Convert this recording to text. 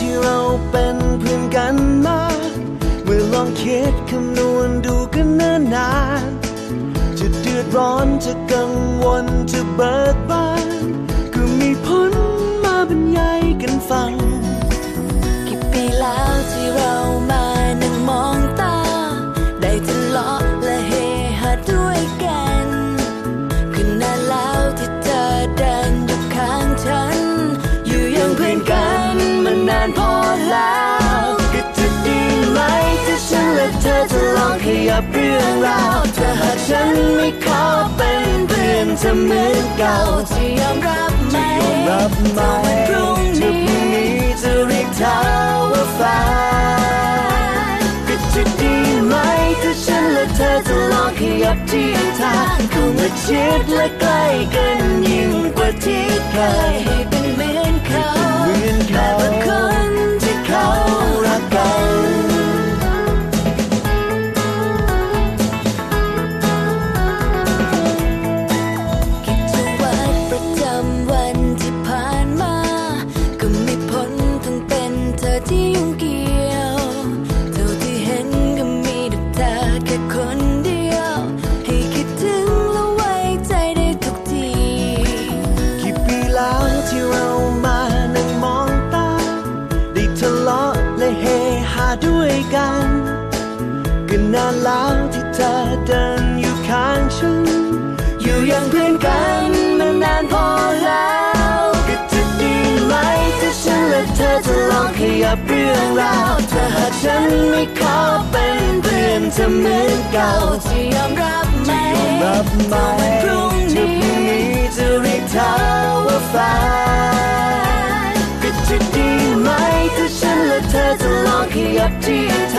ที่เราเป็นเพื่อนกันมา เมื่อลองคิดคำนวณดูกันเนิ่นนาน จะเดือดร้อนจะกังวลจะเบิกบาน ก็มีผลมาบรรยายกันฟัง ยับเรื่องราวถ้าหากฉันไม่ขอเป็นเพื่อนเธอเหมือนเก่าจะยอมรับไหมยอมรับไหมพรุ่งจะพรุ่งนี้นี้จะเรียกเธอว่าแฟนก็จะดีไหมถ้าฉันและเธอจะลองขยับที่ทางเข้ามาชิดและใกล้กันยิ่งกว่าที่เคย ที่ยุ่งเกี่ยวเท่าที่เห็นก็มีแต่เธอแค่คนเดียว ให้คิดถึงและไว้ใจได้ทุกที กี่ปีแล้วที่เรามานั่งมองตา ได้ทะเลาะและเฮฮาด้วยกันก็นานแล้วที่เธอเดินับเรื่องราวเธอหากฉันไม่ขอเป็นเพื่อนเธอเหมือนเก่าจะยอมรับไหมยอมรับไหมวันพรุ่งจะพรุ่งนี้นี้จะเรียกเธอว่าแฟนก็จะดีไหมถ้าฉันและเธอจะลองขยับที่